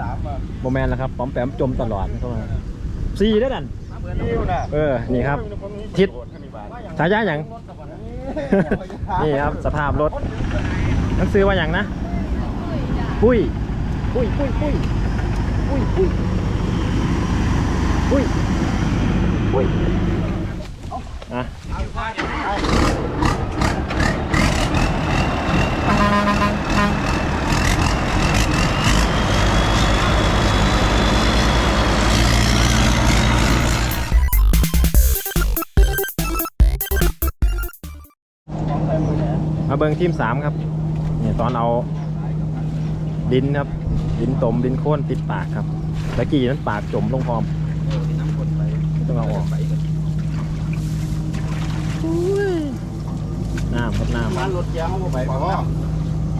สามอะโมแมนแล้วครับป้อมแปมจมตลอดเข้ามาสี่ได้ดันนิ้วน่ะเออนี่ครับ ทิศฉายาอย่างนี่ครับสภาพรถหนังสือว่าอย่างนะปุ้ยปุ้ยปุ้ยปุ้ยปุ้ยปุ้ยปุ้ยปุ้ยอะ เบิงทีมสามครับนี่ตอนเอาดินครับ ดินตมดินโค่นติดปากครับตะกี้นั้นปากจมลงพร้อมต้องเอาออกน้ำครับน้ำมารถยางเขาไปเพราะว่า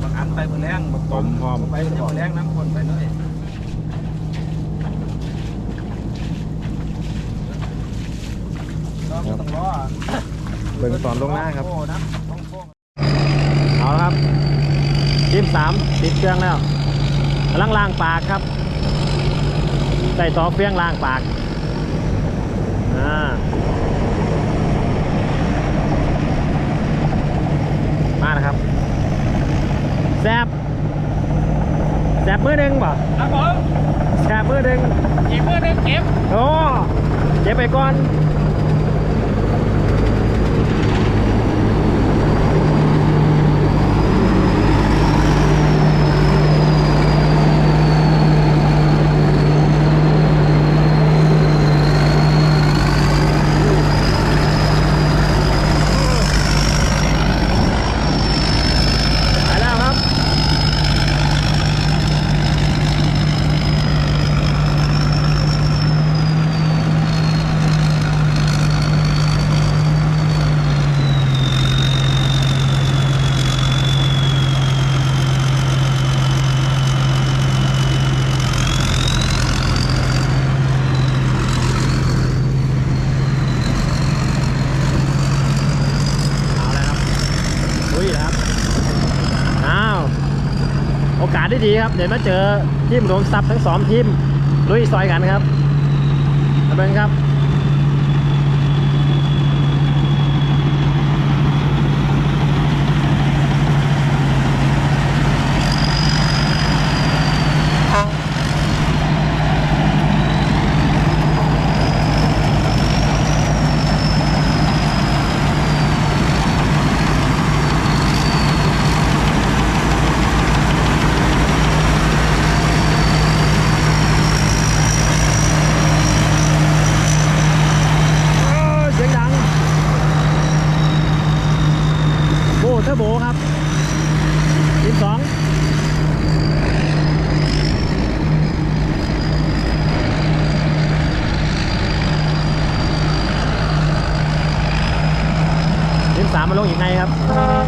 บางอันไปบนแรงบางตมพร้อมไปบนแรงน้ำคนไปเลยเราไม่ต้องรอเบิ่งตอนลงหน้าครับ ครับทีมสามติดเครื่องแล้วกำลังล้างปากครับใส่ต่อเฟี้ยงล้างปากอ่ามานะครับ แซบแซบมือหนึ่งป่ะครับผมแซบมือหนึ่งอีกมือหนึงเก็บโอ้เจ็บไปก่อน ไปแล้วครับ เอาแล้วครับลุยแล้วครับ อ้าว โอกาสได้ดีครับ เดี๋ยวมาเจอทีมหลวงซับทั้งสองทีมลุยซอยกันครับมาเป็นครับ โอ้ยเสียงดังโบเทอร์โบครับทีมสองทีมสามมาลงอีกไงครับอ่าไ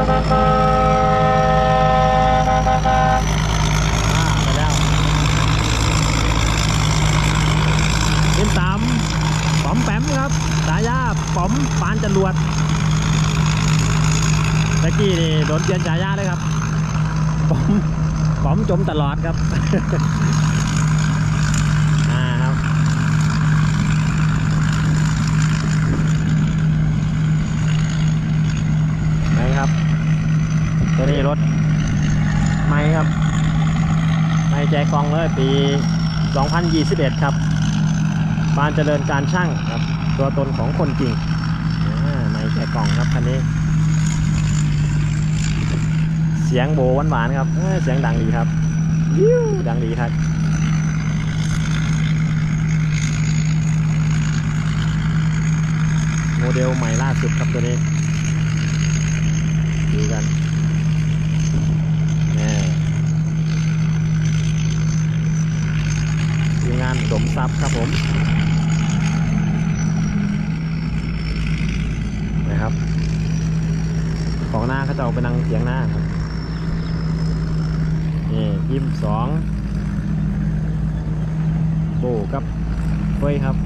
ปแล้วทีมสาม ป๋อมแปมครับสายาป๋อม ปานจรวดตะกี้นี่โดนเปลี่ยนฉายาเลยครับป๋อมป๋อมจมตลอดครับอ่าครับ ไหนครับ ตัวนี้รถ ไม่ครับ ไม่แจกกองเลยปี 2021 ครับบานเจริญการช่างครับ ตัวตนของคนจริง กล่องครับคันนี้ เสียงโบหวานๆครับเสียงดังดีครับยิ้วดังดีครับโมเดลใหม่ล่าสุดครับตัวนี้ดูกันแน่ทีมงานสมทรัพย์ครับผม นะครับ ของหน้าเขา จะเอาไปนั่งเสียงหน้าครับนี่พิมสองโบกับเฟยครับ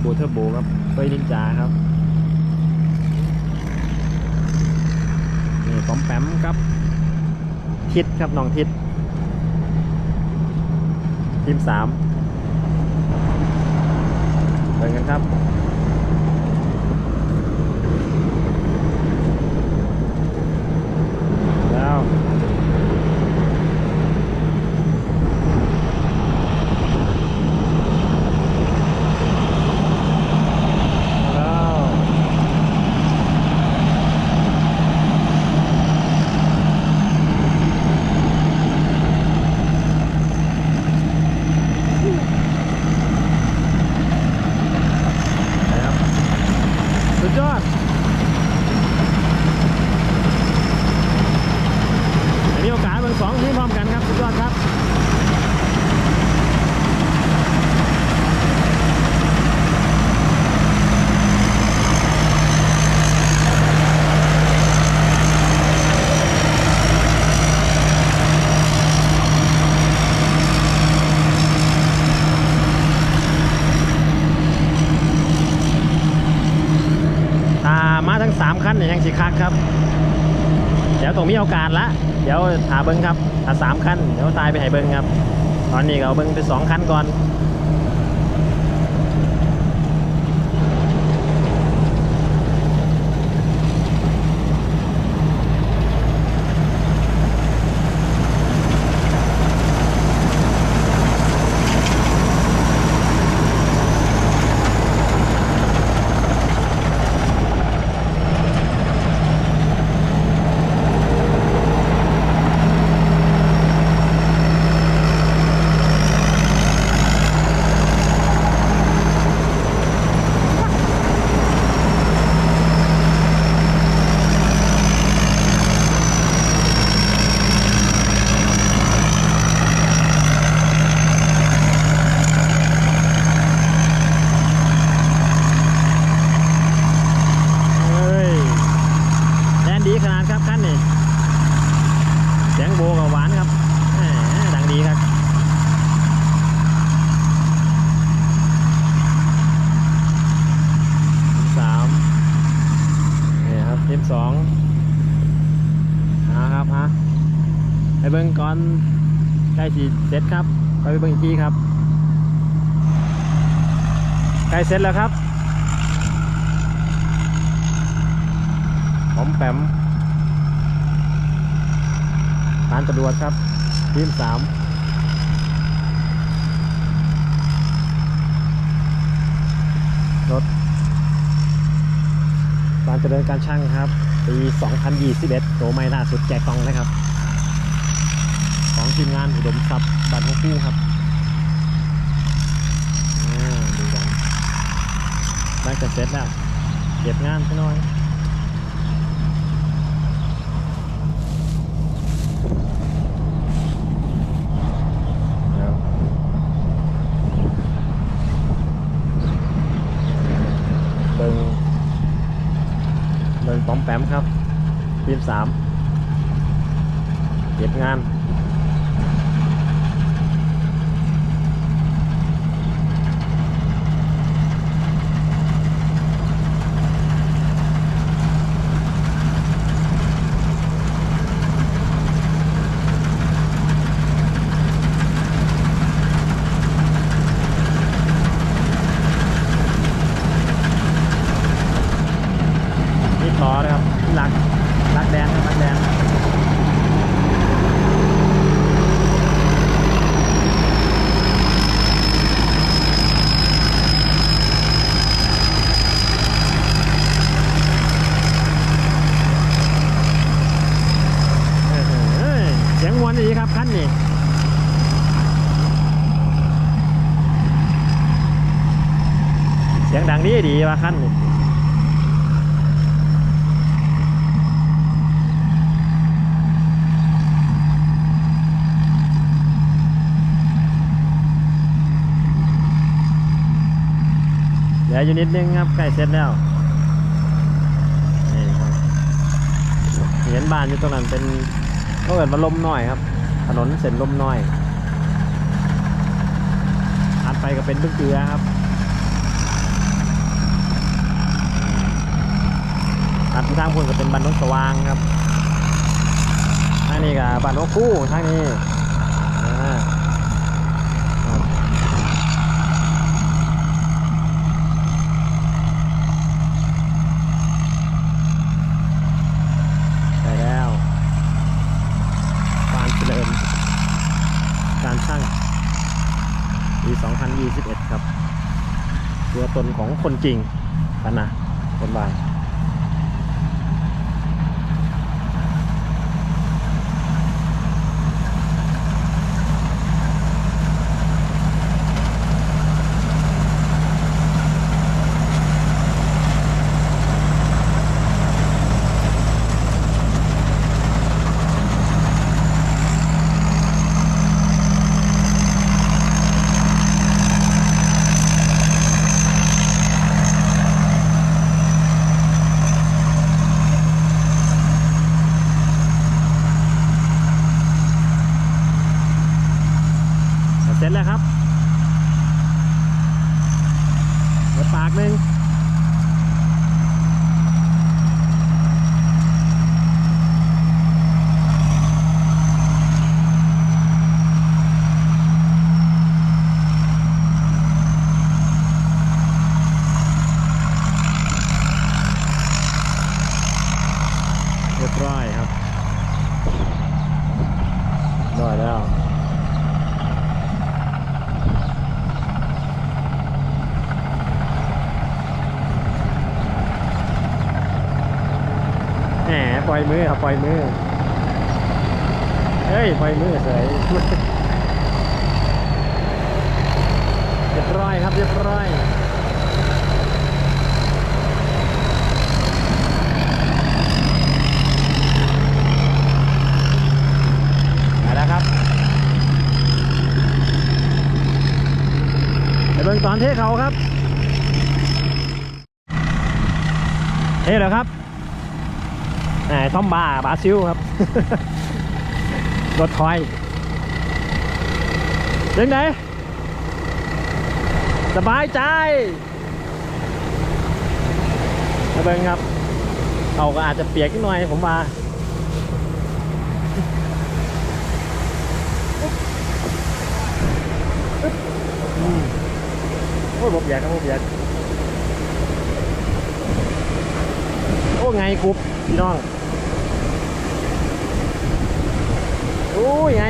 โบเทอร์โบครับเฟยนินจาครับนี่ปอมแปมครับ ทิศครับน้องทิศทีมสามเบิ่งกันครับ แล้วแล้วนะครับสุดยอด มีโอกาสเบิ่งสองทีมพร้อมกันครับสุดยอดครับ ถ้ามาทั้งสามคันเนี่ ยังสิคักครับ เดี๋ยวตรงมีโอกาสละ เดี๋ยวหาเบิ้งครับหาสามคันเดี๋ยวตายไปให้เบิ้งครับ ตอนนี้ก็เอาเบิ้งไปสองคันก่อน เฮ้ยแดนดีขนาดครับขั้นนี่เสียงโบกับหวานครับแหมดังดีครับทีมสาม นี่ครับทีมสองเอาครับฮะไปเบิ้งก่อนใกล้สีเสร็จครับไปเบิ้งอีกทีครับใกล้เสร็จแล้วครับผมแปมผ่านตำรวจครับ ทีมสามรถ การเจริญการช่างครับ ปี 2021โตใหม่ล่าสุดแจกกล่องนะครับ ของทีมงานอุดมทรัพย์บัตรของคู่ครับอ่ดูกันได้จะเสร็จแล้ว เก็บงานไปหน่อย ครับเบิง เบิงปอมแปมครับทีมสามเก็บงาน นี่ต่อเลยครับลักลักแดนครับลักแดนเอ้ยเสียงมวนดีครับคันนี้เสียงดังดีดีว่ะคันนี้ เหลืออยู่นิดนึงครับใกล้เสร็จแล้วนี่ครับเห็นบ้านอยู่ตรงนั้นเป็นก็เกิดมาลมน้อยครับ ถนนเส้นลมน้อยถัดไปก็เป็นบึ้งเกลือครับถัดทางพุ่นก็เป็นบ้านนกสว่างครับทางนี้ก็บ้านนกคู่ทางนี้อ่า การช่างปี 2021 ครับ ตัวตนของคนจริงกันะคนวาย เสร็จแล้วครับหมดปากหนึ่งเรียบร้อยครับเรียบร้อยแล้ว แหมปล่ อยมือครับปล่อยมือเฮ้ยปล่อยมือเฉยเรียบร้อยครับเรียบร้อยมาแล้วครับไปเบิ่งตอนเทเขาครับเทเลยครับ แหมทอมบาบาซิลครับ รถคอยยังไงสบายใจมาเบิงครับเขาก็อาจจะเปียกนิดหน่อยผมว่าอืมโอ้ยบบเปียกครับบบเปียกโอ้ไงกรุ๊บพี่น้อง โอ้ยไง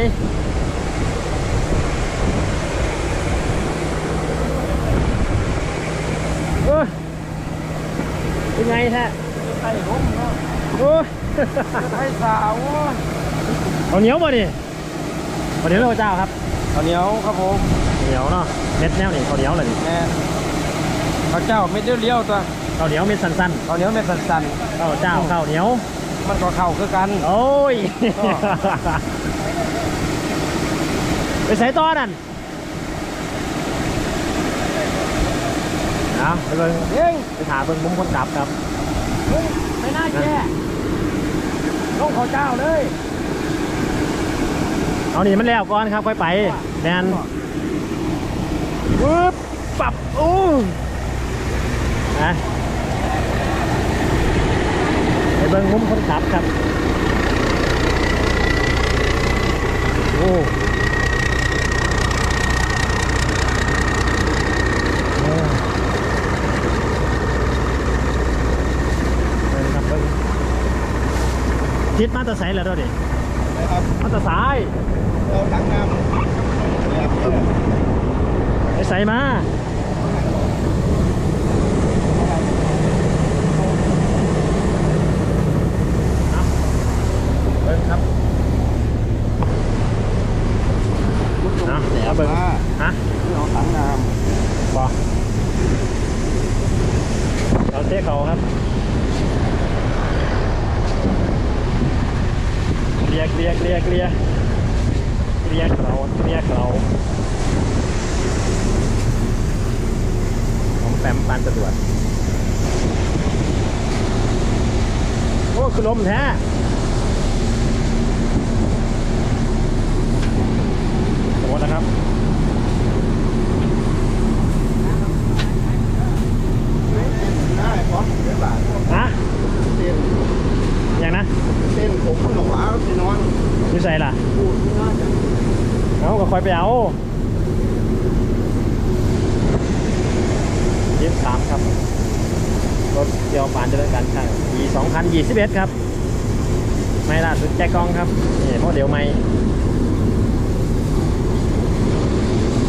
เออเป็นไงแท้ไอ้ผมเนาะโอ้ยไอ้สาวโอ้ยเอาเหนียวมาดิเอาเหนียวเราเจ้าครับข้าวเหนียวครับผมเหนียวเนาะเม็ดแนวนี่ข้าวเหนียวเลยดิแม่ข้าวเจ้าเม็ดเลี้ยวๆตัวข้าวเหนียวเม็ดสั้นข้าวเหนียวเม็ดสั้นๆข้าวเจ้าข้าวเหนียวๆมันก็เข้าคือกัน โอ้ยอ้อ ไปใส่ต่อนั่นเอาไปเบิ่งเฮ้ยไปถามเบิ่งมุมคนขับครับไม่น่าแก่ลงข้าวเจ้าเลยเอานี่มันแล้วก่อนครับค่อยไปแนนปึ๊บปับอู้นะไปเบิ่งมุมคนขับครับ โอ้โอ้เบิ่งครับเบิ่ง ทิศมาแตะไซแล้วเด้วยดินะครับมาแตะสายเราทั้งน้ำเนี่ยไปใส่มาเอาเบิ้งครับเอาเอาเบิ้งฮะเราทั้งน้บอกเราเทเขาครับ เรียกเรียกเรียกเรียกเรียเราเรียกเราผมแปมปันตรวจโอ้คือลมแท้โอ้นะครับ อยไปเอายีสามครับ รถเดียวปานจะเป็นการช่างปีสองพันยี่สิบเอ็ดครับ ไม่ล่าสุดแจกองครับเนี่โมเดลใหม่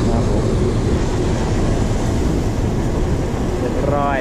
ครับผมเรียบร้อย